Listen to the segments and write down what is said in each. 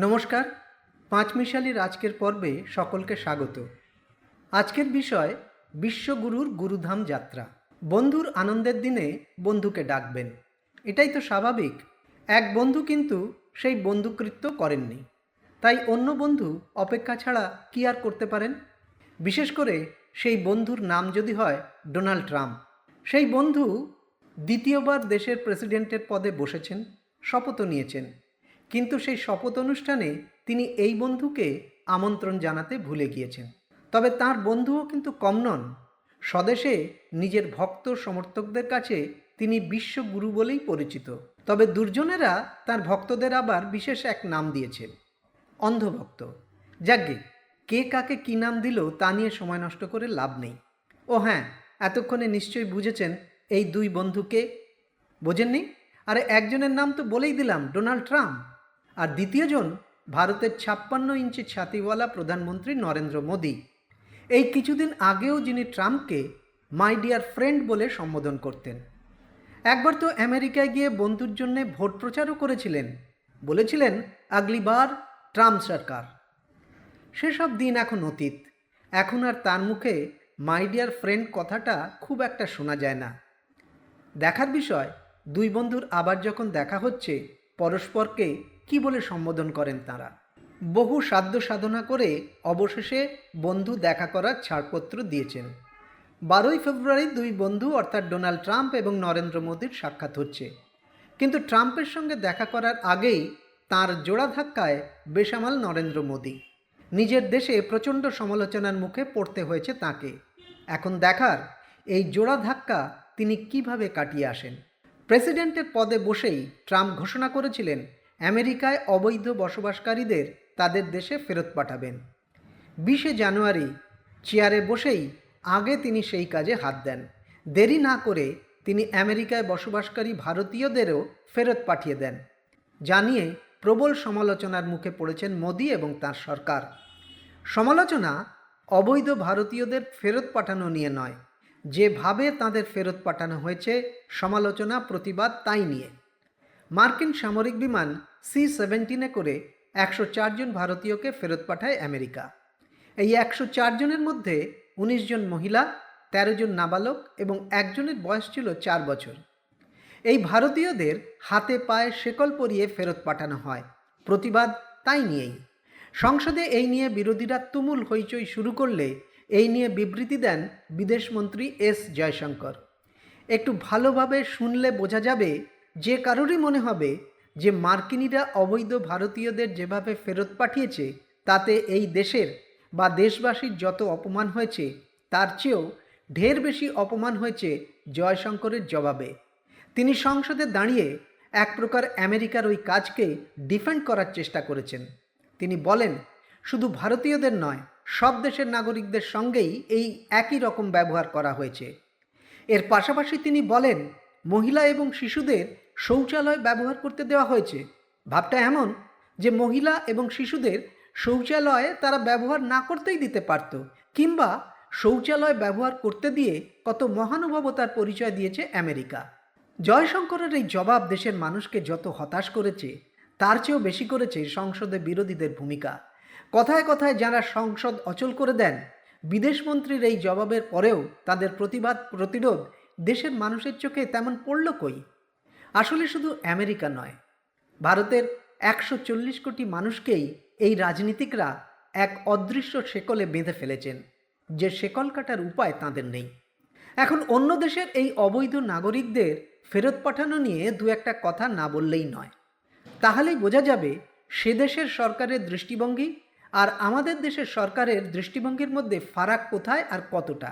নমস্কার পাঁচ পাঁচমিশালির আজকের পর্বে সকলকে স্বাগত। আজকের বিষয়, বিশ্বগুরুর গুরুধাম যাত্রা। বন্ধুর আনন্দের দিনে বন্ধুকে ডাকবেন। এটাই তো স্বাভাবিক। এক বন্ধু কিন্তু সেই বন্ধুকৃত্য করেননি। তাই অন্য বন্ধু অপেক্ষা ছাড়া কি আর করতে পারেন? বিশেষ করে সেই বন্ধুর নাম যদি হয় ডোনাল্ড ট্রাম্প। সেই বন্ধু দ্বিতীয়বার দেশের প্রেসিডেন্টের পদে বসেছেন, শপথও নিয়েছেন। কিন্তু সেই শপথ অনুষ্ঠানে তিনি এই বন্ধুকে আমন্ত্রণ জানাতে ভুলে গিয়েছেন। তবে তার বন্ধুও কিন্তু কম নন। স্বদেশে নিজের ভক্ত সমর্থকদের কাছে তিনি বিশ্বগুরু বলেই পরিচিত। তবে দুর্জনেরা তার ভক্তদের আবার বিশেষ এক নাম দিয়েছে, অন্ধভক্ত। যাজ্ঞে কে কাকে কী নাম দিল তা নিয়ে সময় নষ্ট করে লাভ নেই। ও হ্যাঁ এতক্ষণে নিশ্চয়ই বুঝেছেন এই দুই বন্ধুকে। বোঝেননি? আরে একজনের নাম তো বলেই দিলাম, ডোনাল্ড ট্রাম্প। আর দ্বিতীয়জন ভারতের ছাপ্পান্ন ইঞ্চি ছাতিওয়ালা প্রধানমন্ত্রী নরেন্দ্র মোদী। এই কিছুদিন আগেও যিনি ট্রাম্পকে মাই ডিয়ার ফ্রেন্ড বলে সম্বোধন করতেন। একবার তো আমেরিকায় গিয়ে বন্ধুর জন্য ভোট প্রচারও করেছিলেন, বলেছিলেন আগলিবার ট্রাম্প সরকার। সেসব দিন এখন অতীত। এখন আর তার মুখে মাই ডিয়ার ফ্রেন্ড কথাটা খুব একটা শোনা যায় না। দেখার বিষয়, দুই বন্ধুর আবার যখন দেখা হচ্ছে, পরস্পরকে কি বলে সম্বোধন করেন তারা? বহু সাধ্য সাধনা করে অবশেষে বন্ধু দেখা করার ছাড়পত্র দিয়েছেন। বারোই ফেব্রুয়ারি দুই বন্ধু অর্থাৎ ডোনাল্ড ট্রাম্প এবং নরেন্দ্র মোদীর সাক্ষাৎ হচ্ছে। কিন্তু ট্রাম্পের সঙ্গে দেখা করার আগেই তার জোড়া ধাক্কায় বেসামাল নরেন্দ্র মোদী। নিজের দেশে প্রচণ্ড সমালোচনার মুখে পড়তে হয়েছে তাকে। এখন দেখার এই জোড়া ধাক্কা তিনি কীভাবে কাটিয়ে আসেন? প্রেসিডেন্টের পদে বসেই ট্রাম্প ঘোষণা করেছিলেন আমেরিকায় অবৈধ বসবাসকারীদের তাদের দেশে ফেরত পাঠাবেন। বিশে জানুয়ারি চেয়ারে বসেই আগে তিনি সেই কাজে হাত দেন। দেরি না করে তিনি আমেরিকায় বসবাসকারী ভারতীয়দেরও ফেরত পাঠিয়ে দেন। জানিয়ে প্রবল সমালোচনার মুখে পড়েছেন মোদী এবং তার সরকার। সমালোচনা অবৈধ ভারতীয়দের ফেরত পাঠানো নিয়ে নয়। যেভাবে তাদের ফেরত পাঠানো হয়েছে, সমালোচনা, প্রতিবাদ, তাই নিয়ে। মার্কিন সামরিক বিমান সি সেভেন্টিনে করে একশো চারজন ভারতীয়কে ফেরত পাঠায় আমেরিকা। এই একশো চারজনের মধ্যে উনিশ জন মহিলা, তেরো জন নাবালক এবং একজনের বয়স ছিল চার বছর। এই ভারতীয়দের হাতে পায়ে শেকল পরিয়ে ফেরত পাঠানো হয়। প্রতিবাদ তাই নিয়েই। সংসদে এই নিয়ে বিরোধীরা তুমুল হইচই শুরু করলে এই নিয়ে বিবৃতি দেন বিদেশমন্ত্রী এস জয়শঙ্কর। একটু ভালোভাবে শুনলে বোঝা যাবে যে কারোরই মনে হবে যে মার্কিনীরা অবৈধ ভারতীয়দের যেভাবে ফেরত পাঠিয়েছে, তাতে এই দেশের বা দেশবাসীর যত অপমান হয়েছে, তার চেয়েও ঢের বেশি অপমান হয়েছে জয়শঙ্করের জবাবে। তিনি সংসদে দাঁড়িয়ে এক প্রকার আমেরিকার ওই কাজকে ডিফেন্ড করার চেষ্টা করেছেন। তিনি বলেন, শুধু ভারতীয়দের নয়, সব দেশের নাগরিকদের সঙ্গেই এই একই রকম ব্যবহার করা হয়েছে। এর পাশাপাশি তিনি বলেন, মহিলা এবং শিশুদের শৌচালয় ব্যবহার করতে দেওয়া হয়েছে। ভাবটা এমন যে মহিলা এবং শিশুদের শৌচালয়ে তারা ব্যবহার না করতেই দিতে পারত, কিংবা শৌচালয় ব্যবহার করতে দিয়ে কত মহানুভবতার পরিচয় দিয়েছে আমেরিকা। জয়শঙ্করের এই জবাব দেশের মানুষকে যত হতাশ করেছে, তার চেয়েও বেশি করেছে সংসদে বিরোধীদের ভূমিকা। কথায় কথায় যারা সংসদ অচল করে দেন বিদেশমন্ত্রীর এই জবাবের পরেও তাদের প্রতিবাদ, প্রতিরোধ দেশের মানুষের চোখে তেমন পড়ল কই? আসলে শুধু আমেরিকা নয়, ভারতের একশো চল্লিশ কোটি মানুষকেই এই রাজনীতিকরা এক অদৃশ্য শেকলে বেঁধে ফেলেছেন, যে শেকল কাটার উপায় তাদের নেই। এখন অন্য দেশের এই অবৈধ নাগরিকদের ফেরত পাঠানো নিয়ে দু একটা কথা না বললেই নয়। তাহলেই বোঝা যাবে সে দেশের সরকারের দৃষ্টিভঙ্গি আর আমাদের দেশের সরকারের দৃষ্টিভঙ্গির মধ্যে ফারাক কোথায় আর কতটা।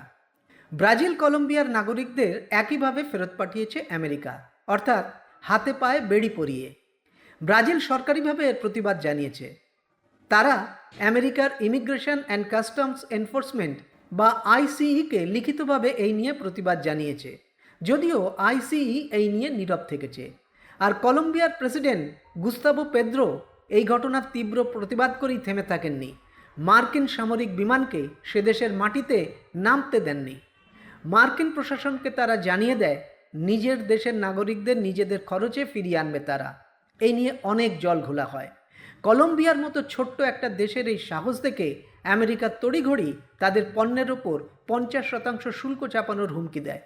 ব্রাজিল, কলম্বিয়ার নাগরিকদের একইভাবে ফেরত পাঠিয়েছে আমেরিকা। অর্থাৎ হাতে পায়ে বেড়ি পরিয়ে। ব্রাজিল সরকারিভাবে এর প্রতিবাদ জানিয়েছে। তারা আমেরিকার ইমিগ্রেশন অ্যান্ড কাস্টমস এনফোর্সমেন্ট বা আইসিইকে লিখিতভাবে এই নিয়ে প্রতিবাদ জানিয়েছে। যদিও আইসিই এই নিয়ে নীরব থেকেছে। আর কলম্বিয়ার প্রেসিডেন্ট গুস্তাবো পেদ্রো এই ঘটনার তীব্র প্রতিবাদ করেই থেমে থাকেননি। মার্কিন সামরিক বিমানকে সে দেশের মাটিতে নামতে দেননি। মার্কিন প্রশাসনকে তারা জানিয়ে দেয় নিজের দেশের নাগরিকদের নিজেদের খরচে ফিরিয়ে আনবে তারা। এই নিয়ে অনেক জল ঘোলা হয়। কলম্বিয়ার মতো ছোট্ট একটা দেশের এই সাহস দেখে আমেরিকার তড়িঘড়ি তাদের পণ্যের ওপর পঞ্চাশ শতাংশ শুল্ক চাপানোর হুমকি দেয়।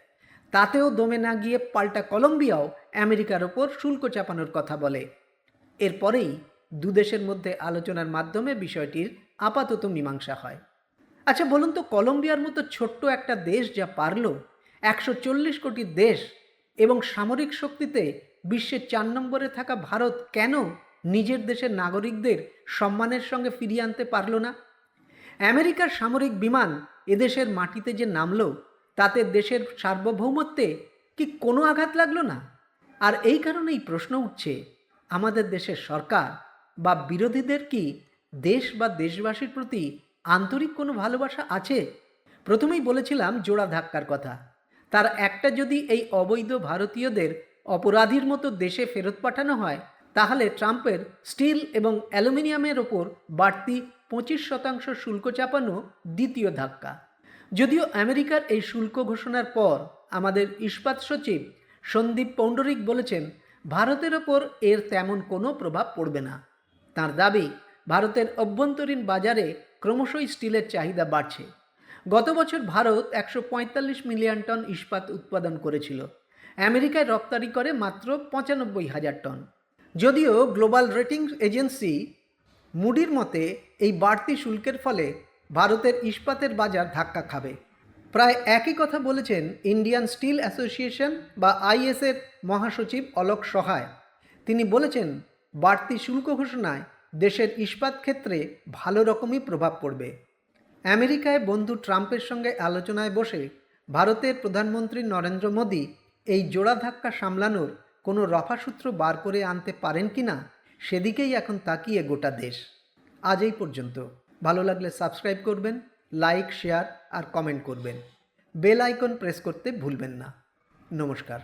তাতেও দমে না গিয়ে পাল্টা কলম্বিয়াও আমেরিকার ওপর শুল্ক চাপানোর কথা বলে। এরপরেই দুদেশের মধ্যে আলোচনার মাধ্যমে বিষয়টির আপাতত মীমাংসা হয়। আচ্ছা বলুন তো, কলম্বিয়ার মতো ছোট্ট একটা দেশ যা পারল একশো চল্লিশ কোটি দেশ এবং সামরিক শক্তিতে বিশ্বের চার নম্বরে থাকা ভারত কেন নিজের দেশের নাগরিকদের সম্মানের সঙ্গে ফিরিয়ে আনতে পারল না? আমেরিকার সামরিক বিমান এদেশের মাটিতে যে নামল, তাতে দেশের সার্বভৌমত্বে কি কোনো আঘাত লাগল না? আর এই কারণেই প্রশ্ন উঠছে, আমাদের দেশের সরকার বা বিরোধীদের কি দেশ বা দেশবাসীর প্রতি আন্তরিক কোনো ভালোবাসা আছে? প্রথমেই বলেছিলাম জোড়া ধাক্কার কথা। তার একটা যদি এই অবৈধ ভারতীয়দের অপরাধীর মতো দেশে ফেরত পাঠানো হয়, তাহলে ট্রাম্পের স্টিল এবং অ্যালুমিনিয়ামের ওপর বাড়তি পঁচিশ শতাংশ শুল্ক চাপানো দ্বিতীয় ধাক্কা। যদিও আমেরিকার এই শুল্ক ঘোষণার পর আমাদের ইস্পাত সচিব সন্দীপ পৌণ্ডরিক বলেছেন, ভারতের ওপর এর তেমন কোনো প্রভাব পড়বে না। তার দাবি, ভারতের অভ্যন্তরীণ বাজারে ক্রমশই স্টিলের চাহিদা বাড়ছে। গত বছর ভারত একশো পঁয়তাল্লিশ মিলিয়ন টন ইস্পাত উৎপাদন করেছিল। আমেরিকায় রপ্তানি করে মাত্র পঁচানব্বই হাজার টন। যদিও গ্লোবাল রেটিং এজেন্সি মুডির মতে, এই বাড়তি শুল্কের ফলে ভারতের ইস্পাতের বাজার ধাক্কা খাবে। প্রায় একই কথা বলেছেন ইন্ডিয়ান স্টিল অ্যাসোসিয়েশন বা আইএসের মহাসচিব অলোক সহায়। তিনি বলেছেন, বাড়তি শুল্ক ঘোষণায় দেশের ইস্পাত ক্ষেত্রে ভালো রকমই প্রভাব পড়বে। আমেরিকায় বন্ধু ট্রাম্পের সঙ্গে আলোচনায় বসে ভারতের প্রধানমন্ত্রী নরেন্দ্র মোদী এই জোড়া ধাক্কা সামলানোর কোনো রফাসূত্র বার করে আনতে পারেন কি না, সেদিকেই এখন তাকিয়ে গোটা দেশ। আজ এই পর্যন্ত। ভালো লাগলে সাবস্ক্রাইব করবেন, লাইক, শেয়ার আর কমেন্ট করবেন। বেল আইকন প্রেস করতে ভুলবেন না। নমস্কার।